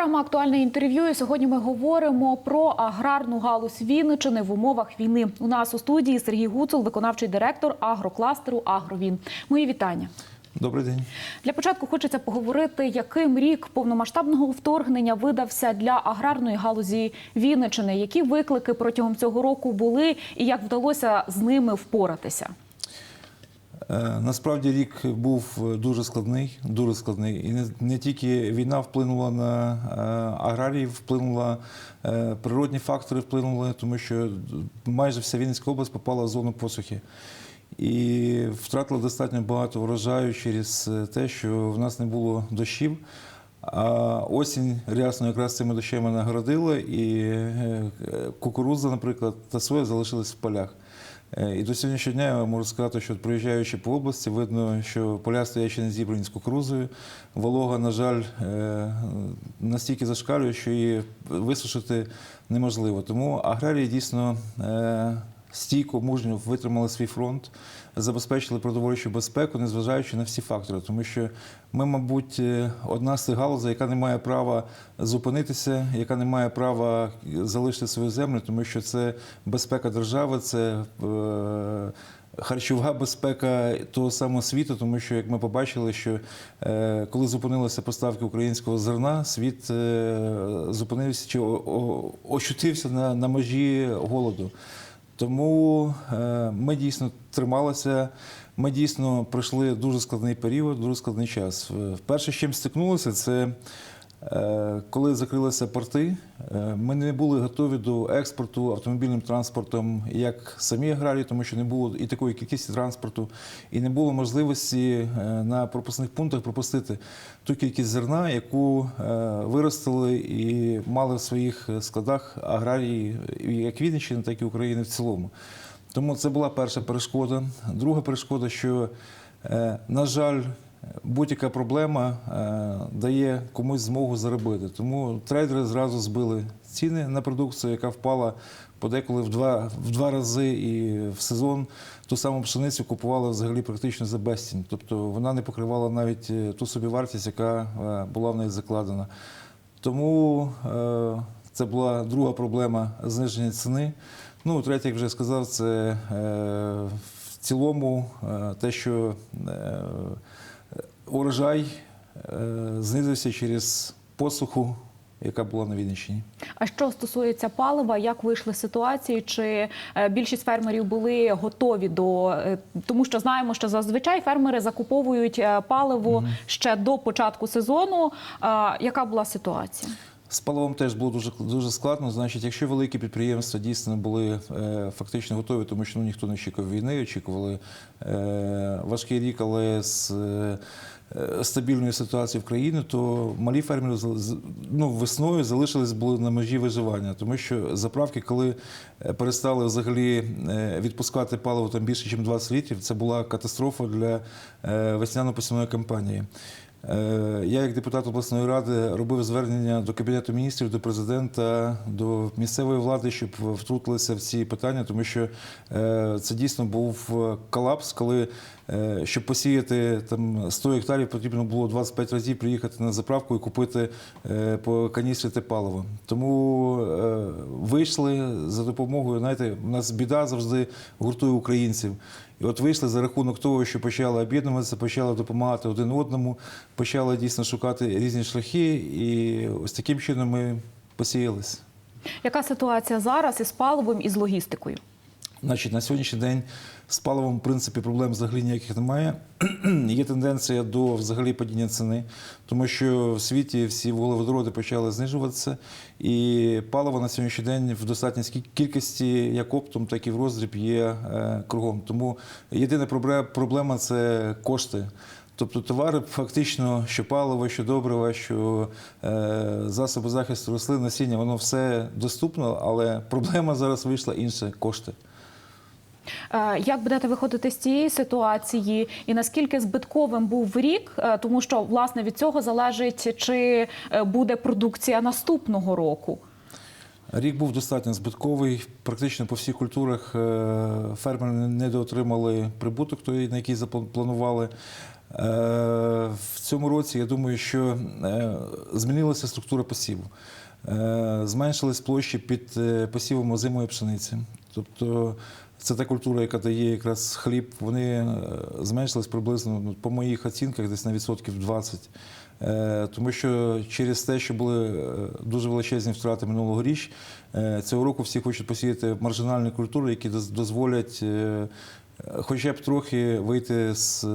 програма Актуальне інтерв'ю. І сьогодні ми говоримо про аграрну галузь Вінничини в умовах війни. У нас у студії Сергій Гуцул, виконавчий директор агрокластеру Агровін. Мої вітання. Добрий день. Для початку хочеться поговорити, яким рік повномасштабного вторгнення видався для аграрної галузі Вінничини. Які виклики протягом цього року були, і як вдалося з ними впоратися? Е, Насправді рік був дуже складний, дуже складний. І не, не тільки війна вплинула на е, аграріїв, вплинула е, природні фактори, вплинули, тому що майже вся Вінницька область попала в зону посухи. І втратила достатньо багато врожаю через те, що в нас не було дощів. А осінь рясно якраз цими дощами нагородила, і е, кукурудза, наприклад, та соя залишились в полях. Е, І до сьогоднішнього дня я можу сказати, що проїжджаючи по області, видно, що поля стоять ще не зібрані з кукурузою. Волога, на жаль, е, настільки зашкалює, що її висушити неможливо. Тому аграрії дійсно е, стійко, мужньо витримали свій фронт, забезпечили продовольчу безпеку, незважаючи на всі фактори. Тому що ми, мабуть, е, одна з тих галузей, яка не має права зупинитися, яка не має права залишити свою землю, тому що це безпека держави, це е, харчова безпека того самого світу, тому що, як ми побачили, що е, коли зупинилися поставки українського зерна, світ е, зупинився чи о- о- ощутився на, на межі голоду. Тому е, ми дійсно трималися. Ми дійсно пройшли дуже складний період, дуже складний час. Е, Перше, з чим стикнулися, це коли закрилися порти. е, Ми не були готові до експорту автомобільним транспортом, як самі аграрії, тому що не було і такої кількості транспорту, і не було можливості е, на пропускних пунктах пропустити ту кількість зерна, яку е, виростили і мали в своїх складах аграрії, як Вінниччини, так і України в цілому. Тому це була перша перешкода. Друга перешкода, що, е, на жаль, будь-яка проблема е, дає комусь змогу заробити. Тому трейдери зразу збили ціни на продукцію, яка впала подеколи в два, в два рази, і в сезон ту саму пшеницю купували взагалі практично за безцінь. Тобто вона не покривала навіть е, ту собівартість, яка е, була в неї закладена. Тому це була друга проблема зниження ціни. Ну, третє, як вже сказав, це в цілому те, що урожай е, знизився через посуху, яка була на Вінниччині. А що стосується палива, як вийшли з ситуації? Чи е, більшість фермерів були готові до е, тому, що знаємо, що зазвичай фермери закуповують паливо ще до початку сезону. Яка була ситуація? З паливом теж було дуже дуже складно. Значить, якщо великі підприємства дійсно були е, фактично готові, тому що ну, ніхто не очікував війни, очікували е, важкий рік, але з е, е, ситуації в країні, то малі фермери ну, весною залишились були на межі виживання, тому що заправки, коли е, перестали взагалі е, відпускати паливо там більше, ніж 20 літрів, це була катастрофа для весняно-посівної кампанії. Е, Я, як депутат обласної ради, робив звернення до кабінету міністрів, до президента, до місцевої влади, щоб втрутилися в ці питання, тому що е, це дійсно був колапс, коли е, щоб посіяти там 100 гектарів, потрібно було 25 разів приїхати на заправку і купити по каністрі те паливо. Тому вийшли за допомогою. Знаєте, у нас біда завжди гуртує українців. І от вийшли за рахунок того, що почали об'єднуватися, почали допомагати один одному, почали дійсно шукати різні шляхи, і ось таким чином ми посіялись. Яка ситуація зараз із паливом і з логістикою? Значить, на сьогоднішній день з паливом, в принципі, проблем взагалі ніяких немає. Є тенденція до взагалі падіння ціни, тому що в світі всі вуглеводороди почали знижуватися, і паливо на сьогоднішній день в достатній кількості як оптом, так і в роздріб є е, кругом. Тому єдина проблема це кошти. Тобто товари фактично, що паливо, що добрива, що е, засоби захисту рослин, насіння, воно все доступно, але проблема зараз вийшла інша кошти. Е, Як будете виходити з цієї ситуації, і наскільки збитковим був рік, Е, тому що власне від цього залежить, чи е, буде продукція наступного року? Рік був достатньо збитковий. Практично по всіх культурах фермери недоотримали прибуток, той, на який запланували. В цьому році я думаю, що змінилася структура посіву. Зменшились площі під посівом озимої пшениці. Тобто це та культура, яка дає якраз хліб. Вони е, зменшились приблизно, ну, по моїх оцінках, десь на відсотків 20. Е, Тому що через те, що були е, дуже величезні втрати минулого річ, цього року всі хочуть посіяти маржинальні культури, які дозволять хоча б трохи вийти з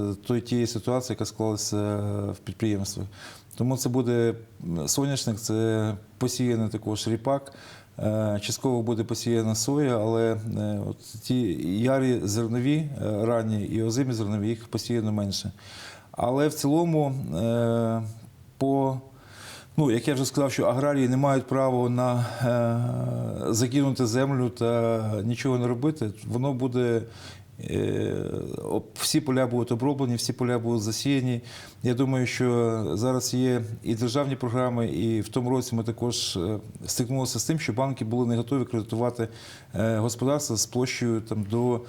тієї ситуації, яка склалася в підприємствах. Тому це буде соняшник, це посіяний також ріпак. Е, Частково буде посіяна соя, але е, от ті ярі зернові, е, ранні і озимі зернові, їх посіяно менше. Але в цілому по Ну, як я вже сказав, що аграрії не мають права на закинути землю та нічого не робити. Воно буде. Е, Всі поля будуть оброблені, всі поля будуть засіяні. Я думаю, що зараз є і державні програми, і в тому році ми також е, стикнулися з тим, що банки були не готові кредитувати е, господарства з площею там, до,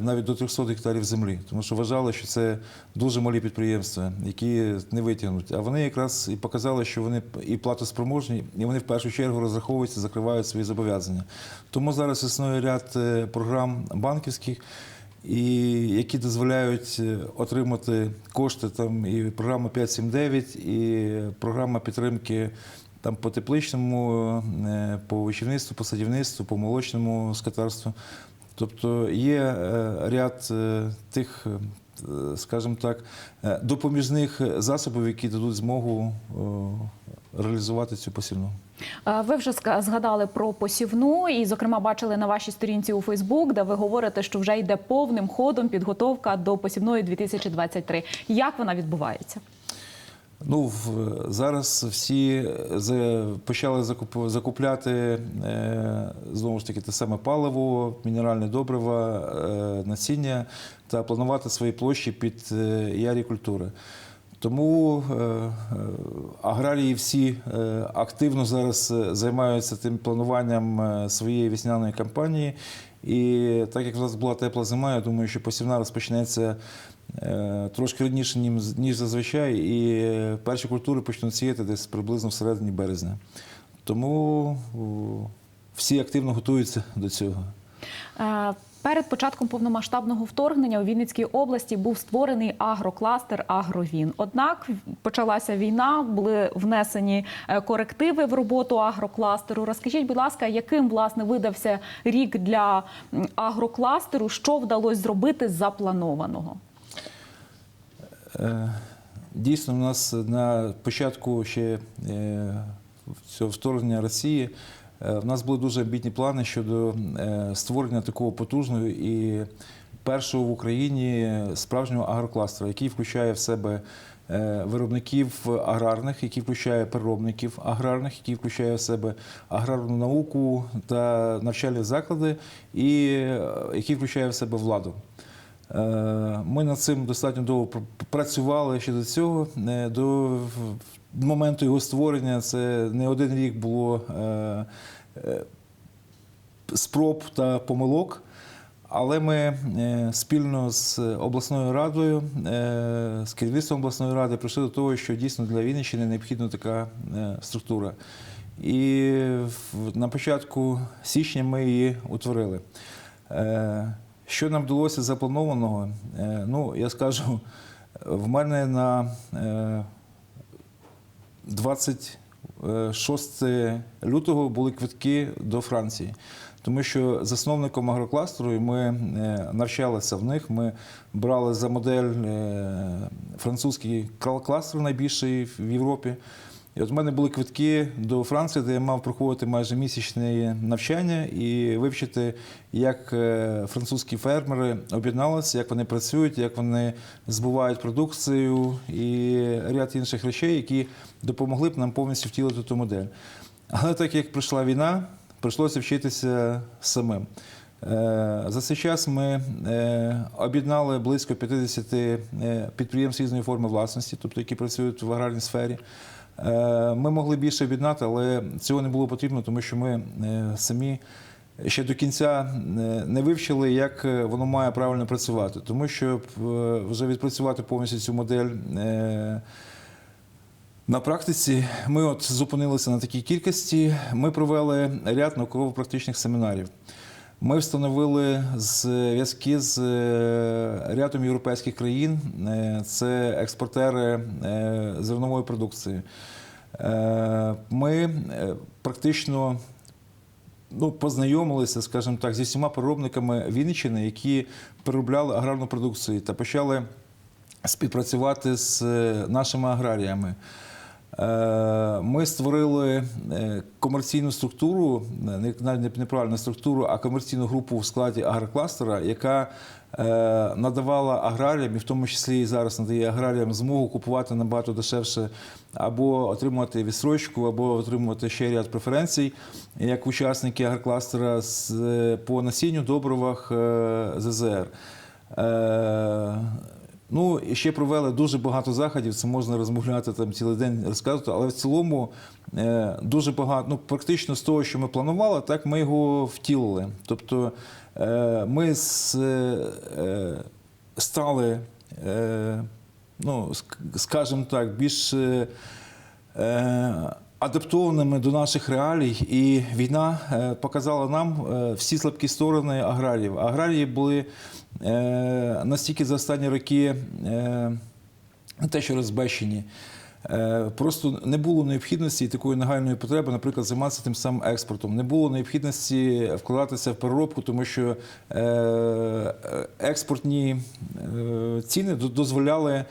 навіть до 300 гектарів землі, тому що вважали, що це дуже малі підприємства, які не витягнуть. А вони якраз і показали, що вони і платоспроможні, і вони в першу чергу розраховуються, закривають свої зобов'язання. Тому зараз існує ряд програм банківських. І які дозволяють е, отримати кошти там і програма 579, і програма підтримки там по тепличному, е, по вичівництву, по садівництву, по молочному скотарству. Тобто є е, ряд тих, скажімо так, допоміжних засобів, які дадуть змогу реалізувати цю посівну. Ви вже згадали про посівну, і, зокрема, бачили на вашій сторінці у Фейсбук, де ви говорите, що вже йде повним ходом підготовка до посівної 2023. Як вона відбувається? Ну, зараз всі почали закуп- закупляти е, знову ж таки те саме паливо, мінеральне добрива, е, насіння та планувати свої площі під е, ярі культури. Тому е, е, аграрії всі е, активно зараз займаються тим плануванням своєї весняної кампанії. І так як в нас була тепла зима, я думаю, що посівна розпочнеться трошки раніше, ніж- зазвичай, і перші культури почнуть сіяти десь приблизно всередині березня. Тому всі активно готуються до цього. Перед початком повномасштабного вторгнення у Вінницькій області був створений агрокластер Агровін. Однак почалася війна, були внесені е, корективи в роботу агрокластеру. Розкажіть, будь ласка, яким власне видався рік для агрокластеру? Що вдалося зробити запланованого? Е, Дійсно, у нас на початку ще е, цього вторгнення Росії в нас були дуже амбітні плани щодо е, створення такого потужного і першого в Україні справжнього агрокластера, який включає в себе е, виробників аграрних, який включає переробників аграрних, який включає в себе аграрну науку та навчальні заклади, і е, який включає в себе владу. Е, Ми над цим достатньо довго працювали ще до цього. Е, До моменту його створення це не один рік було е, спроб та помилок. Але ми спільно з обласною радою, з керівництвом обласної ради прийшли до того, що дійсно для Вінниччини необхідна така структура. І на початку січня ми її утворили. Е, Що нам вдалося запланованого? Е, Ну, я скажу, в мене на е, 26 лютого були квитки до Франції. Тому що засновником агрокластеру ми е, навчалися в них. Ми брали за модель е, французький кл- кластер найбільший в Європі. І от в мене були квитки до Франції, де я мав проходити майже місячне навчання і вивчити, як е, французькі фермери об'єдналися, як вони працюють, як вони збувають продукцію і ряд інших речей, які допомогли б нам повністю втілити ту модель. Але так як прийшла війна, прийшлося вчитися самим. Е, За цей час ми е, об'єднали близько 50 е, підприємств різної форми власності, тобто які працюють в аграрній сфері. Е, Ми могли більше об'єднати, але цього не було потрібно, тому що ми е, самі ще до кінця е, не вивчили, як воно має правильно працювати. Тому що вже відпрацювати повністю цю модель. на практиці ми от зупинилися на такій кількості. Ми провели ряд науково-практичних семінарів. Ми встановили зв'язки з е, рядом європейських країн. Е, Це експортери е, зернової продукції. Ми практично ну, познайомилися, скажімо так, зі всіма переробниками Вінниччини, які переробляли аграрну продукцію та почали співпрацювати з нашими аграріями. Е, Ми створили е, комерційну структуру, не- навіть неправильну структуру, а комерційну групу в складі агрокластера, яка е, надавала аграріям, і в тому числі і зараз надає аграріям змогу купувати набагато дешевше або отримувати відстрочку, або отримувати ще ряд преференцій, як учасники агрокластера з, е, по насінню добривах е, ЗЗР. Ну, ще провели дуже багато заходів. Це можна розмовляти там цілий день розказувати, але в цілому е, дуже багато, ну практично з того, що ми планували, так ми його втілили. Тобто е, ми е, стали, ну, скажімо так, більш адаптованими до наших реалій, і війна показала нам всі слабкі сторони аграріїв. Аграрії були настільки за останні роки е, не те, що розбещені. Е, Просто не було необхідності і такої нагальної потреби, наприклад, займатися тим самим експортом. Не було необхідності вкладатися в переробку, тому що е, експортні е, ціни дозволяли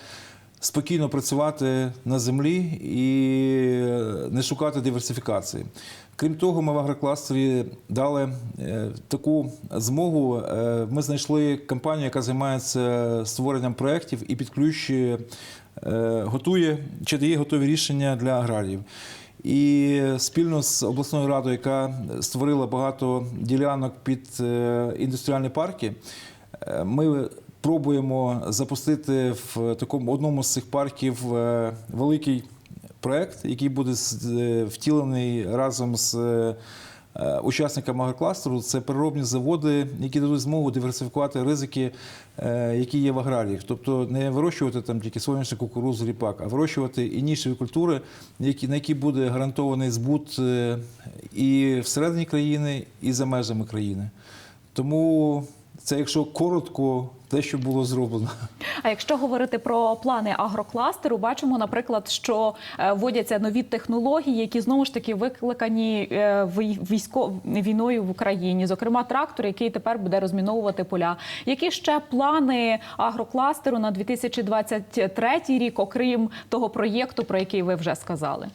спокійно працювати на землі і не шукати диверсифікації. Крім того, ми в агрокластері дали е, таку змогу. Е, Ми знайшли компанію, яка займається створенням проєктів і підключує, е, готує чи дає готові рішення для аграріїв. І спільно з обласною радою, яка створила багато ділянок під е, індустріальні парки, е, ми пробуємо запустити в такому одному з цих парків е, великий проект, який буде е, втілений разом з е, учасниками агрокластеру. Це переробні заводи, які дадуть змогу диверсифікувати ризики, які є в аграріях. Тобто не вирощувати там тільки соняшник, кукурузу, ріпак, а вирощувати і нішеві культури, на які буде гарантований збут і всередині країни, і за межами країни. Тому це, якщо коротко, те, що було зроблено. А якщо говорити про плани агрокластеру, бачимо, наприклад, що е, вводяться нові технології, які знову ж таки викликані е, військо війною в Україні, зокрема трактор, який тепер буде розміновувати поля. Які ще плани агрокластеру на 2023 рік, окрім того проєкту, про який ви вже сказали?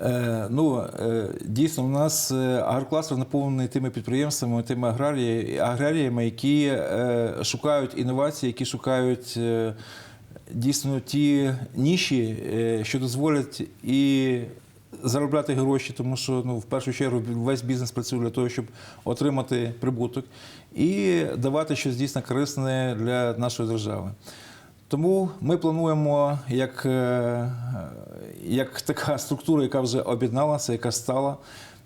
Е, ну, е, дійсно, у нас е, агрокластер наповнений тими підприємствами, тими аграріями, які шукають інновації, які шукають дійсно ті ніші, що дозволять і заробляти гроші, тому що ну, в першу чергу весь бізнес працює для того, щоб отримати прибуток, і давати щось дійсно корисне для нашої держави. Тому ми плануємо як, е, як така структура, яка вже об'єдналася, яка стала.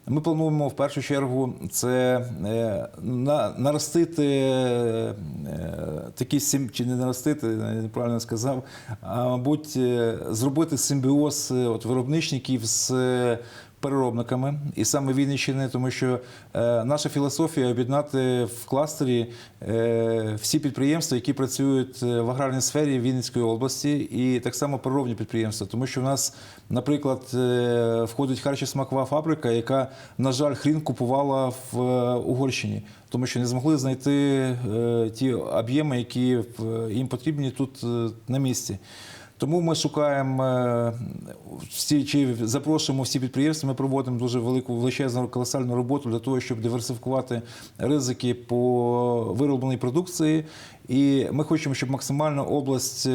Ми плануємо в першу чергу це е, на, наростити е, такі сім чи не наростити, неправильно сказав, а мабуть, зробити симбіоз от, виробничників з переробниками, і саме Вінниччини, тому що е, наша філософія об'єднати в кластері е, всі підприємства, які працюють е, в аграрній сфері Вінницької області, і так само переробні підприємства, тому що в нас, наприклад, входить харчосмакова фабрика, яка, на жаль, хрін купувала в Угорщині, тому що не змогли знайти ті об'єми, які їм потрібні тут на місці. Тому ми шукаємо е, всі чи запрошуємо всі підприємства. Ми проводимо дуже велику величезну колосальну роботу для того, щоб диверсифікувати ризики по виробленій продукції. І ми хочемо, щоб максимально область.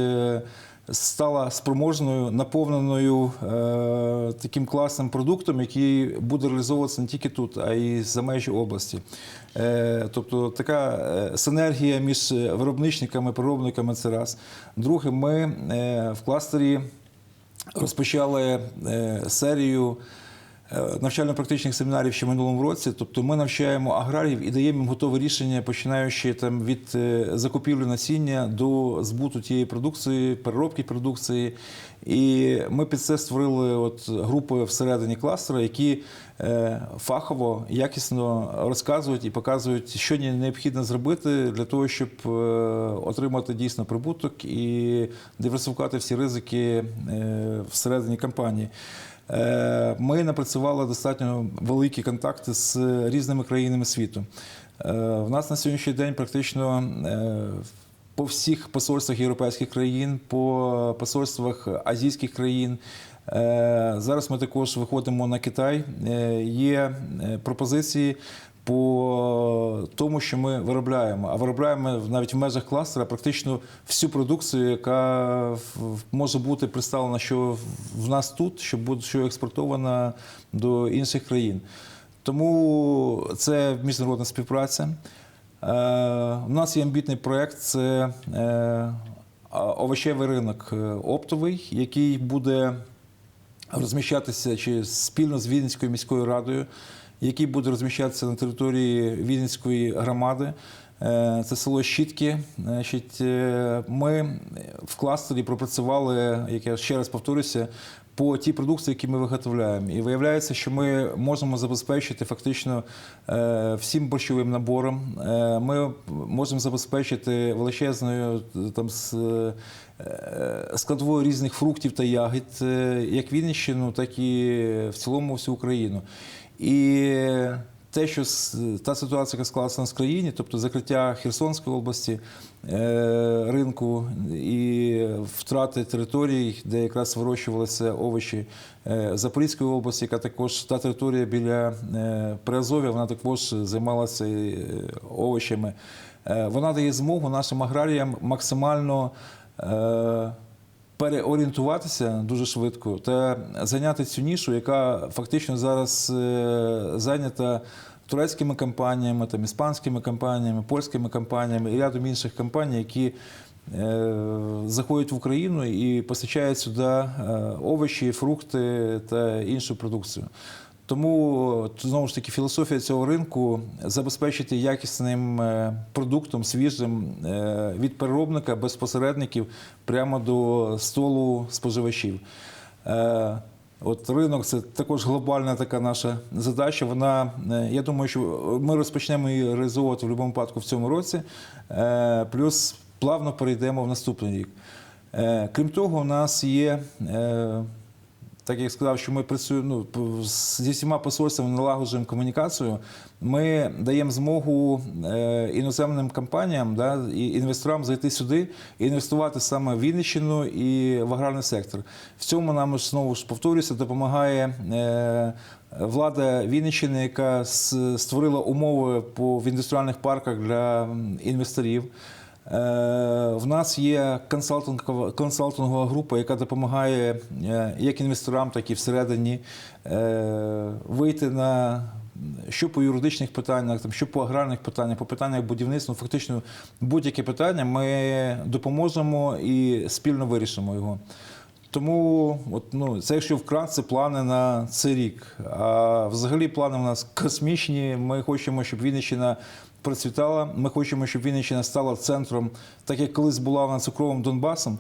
Стала спроможною, наповненою е, таким класним продуктом, який буде реалізовуватися не тільки тут, а й за межі області. Е, тобто така е, синергія між виробничниками, переробниками це раз. Друге, ми е, в кластері розпочали е, серію навчально-практичних семінарів ще минулому році. Тобто ми навчаємо аграріїв і даємо їм готове рішення, починаючи там від е, закупівлі насіння до збуту тієї продукції, переробки продукції. І ми під це створили от групи всередині кластера, які е, фахово, якісно розказують і показують, що необхідно зробити для того, щоб е, отримати дійсно прибуток і диверсифікувати всі ризики е, всередині компанії. Е, Ми напрацювали достатньо великі контакти з різними країнами світу. Е, В нас на сьогоднішній день практично е, по всіх посольствах європейських країн, по посольствах азійських країн. Зараз ми також виходимо на Китай. Є пропозиції по тому, що ми виробляємо. А виробляємо навіть в межах кластера практично всю продукцію, яка може бути представлена, що в нас тут, що буде що експортована до інших країн. Тому це міжнародна співпраця. Е, У нас є амбітний проєкт це е, овочевий ринок е, оптовий, який буде розміщатися чи спільно з Вінницькою міською радою, який буде розміщатися на території Вінницької громади. Е, Це село Щітки. Е, ми в кластері пропрацювали, як я ще раз повторюся, по тій продукції, які ми виготовляємо. І виявляється, що ми можемо забезпечити фактично е, всім борщовим набором. Ми можемо забезпечити величезною там складовою різних фруктів та ягід, як Вінниччину, так і в цілому всю Україну. І те, що та ситуація, яка склалася на країні, тобто закриття Херсонської області, е, ринку і втрати територій, де якраз вирощувалися овочі е, Запорізької області, яка також та територія біля е, Приазов'я, вона також займалася овочами. Вона дає змогу нашим аграріям максимально. Переорієнтуватися дуже швидко та зайняти цю нішу, яка фактично зараз е, зайнята турецькими компаніями, там, іспанськими компаніями, польськими компаніями і рядом інших компаній, які е, заходять в Україну і постачають сюди е, овочі, фрукти та іншу продукцію. Тому знову ж таки філософія цього ринку забезпечити якісним е, продуктом, свіжим е, від переробника без посередників прямо до столу споживачів. Е, От ринок це також глобальна така наша задача. Вона е, я думаю, що ми розпочнемо її реалізовувати в будь-якому випадку в цьому році. Е, Плюс плавно перейдемо в наступний рік. Е, Крім того, у нас є. Так як я сказав, що ми працюємо ну, зі всіма посольствами налагоджуємо комунікацію. Ми даємо змогу е, іноземним компаніям да, і інвесторам зайти сюди і інвестувати саме в Вінниччину і в аграрний сектор. В цьому нам знову ж повторюся, допомагає. Е, Влада Вінниччини, яка створила умови по в індустріальних парках для інвесторів. Е, В нас є консалтингова, консалтингова група, яка допомагає е, як інвесторам, так і всередині е, вийти на що по юридичних питаннях, там, що по аграрних питаннях, по питаннях будівництва, фактично будь-яке питання ми допоможемо і спільно вирішимо його. Тому от, ну, це якщо вкратце плани на цей рік. А взагалі плани у нас космічні. Ми хочемо, щоб Вінниччина процвітала. Ми хочемо, щоб Вінниччина стала центром, так як колись була вона цукровим Донбасом.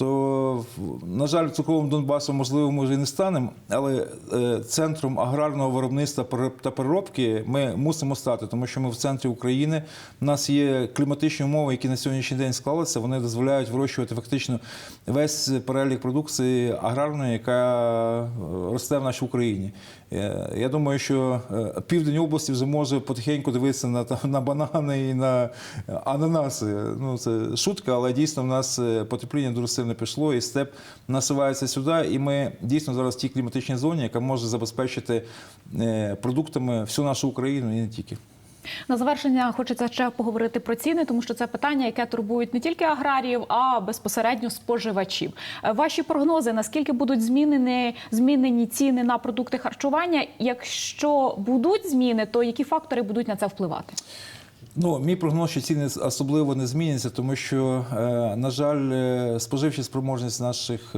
То, на жаль, цукровим Донбасом, можливо, може і не станемо, але е, центром аграрного виробництва та переробки ми мусимо стати, тому що ми в центрі України. У нас є кліматичні умови, які на сьогоднішній день склалися. Вони дозволяють вирощувати фактично весь перелік продукції аграрної, яка е, росте в нашій Україні. Е, Я думаю, що е, південь області вже може потихеньку дивитися на, на банани і на ананаси. Ну, це шутка, але дійсно в нас е, потепління дуже сильно пішло, і степ насувається сюди. І ми дійсно зараз в тій кліматичній зоні, яка може забезпечити е, продуктами всю нашу Україну і не тільки. На завершення хочеться ще поговорити про ціни, тому що це питання, яке турбують не тільки аграріїв, а безпосередньо споживачів. Е, Ваші прогнози наскільки будуть змінені змінені ціни на продукти харчування? Якщо будуть зміни, то які фактори будуть на це впливати? Ну, мій прогноз, що ціни особливо не зміняться, тому що, е, на жаль, е, споживча спроможність наших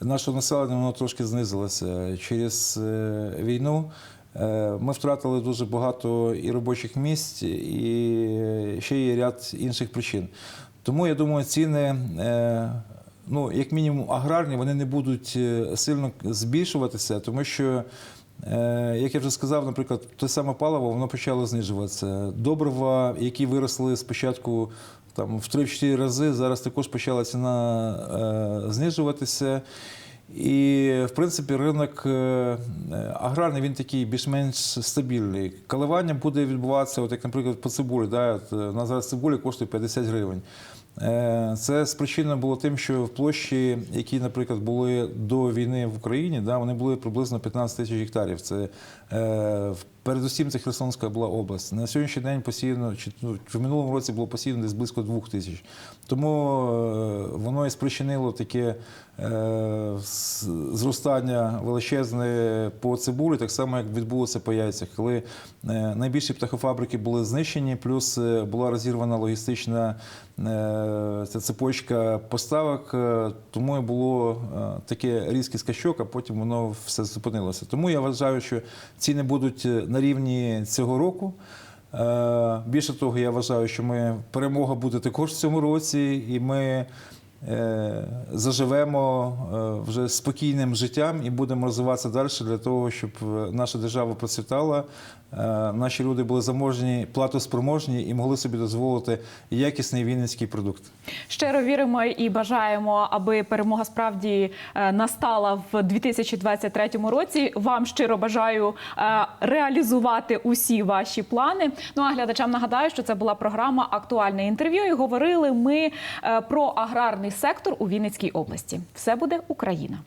нашого населення воно трошки знизилося. Через війну ми втратили дуже багато і робочих місць, і ще є ряд інших причин. Тому я думаю, ціни. е, Ну, як мінімум, аграрні вони не будуть е, сильно збільшуватися, тому що, е, як я вже сказав, наприклад, те саме паливо воно почало знижуватися. Добрива, які виросли спочатку там, в 3-4 рази, зараз також почала ціна е, знижуватися. І, в принципі, ринок е, аграрний він такий більш-менш стабільний. Коливання буде відбуватися, от як, наприклад, по цибулі. Да, от, на зараз цибуля коштує 50 гривень. Е, Це спричинено було тим, що в площі, які, наприклад, були до війни в Україні, да, вони були приблизно 15 тисяч гектарів. Це е, передусім це Херсонська була область. На сьогоднішній день посіяно, чи ну, в минулому році було посіяно десь близько 2 тисяч. Тому е, воно і спричинило таке е, зростання величезне по цибулі, так само як відбулося по яйцях, коли е, найбільші птахофабрики були знищені, плюс е, була розірвана логістична е, цепочка поставок, тому і було таке різкий скачок, а потім воно все зупинилося. Тому я вважаю, що ціни будуть на рівні цього року. Е, Більше того, я вважаю, що ми перемога буде також в цьому році, і ми заживемо е, вже спокійним життям і будемо розвиватися далі для того, щоб е, наша держава процвітала, е, наші люди були заможні, платоспроможні і могли собі дозволити якісний вінницький продукт. Щиро віримо і бажаємо, аби перемога справді е, настала в 2023 році. Вам щиро бажаю е, реалізувати усі ваші плани. Ну а глядачам нагадаю, що це була програма Актуальне інтерв'ю. І говорили ми е, про аграрний сектор у Вінницькій області. Все буде Україна.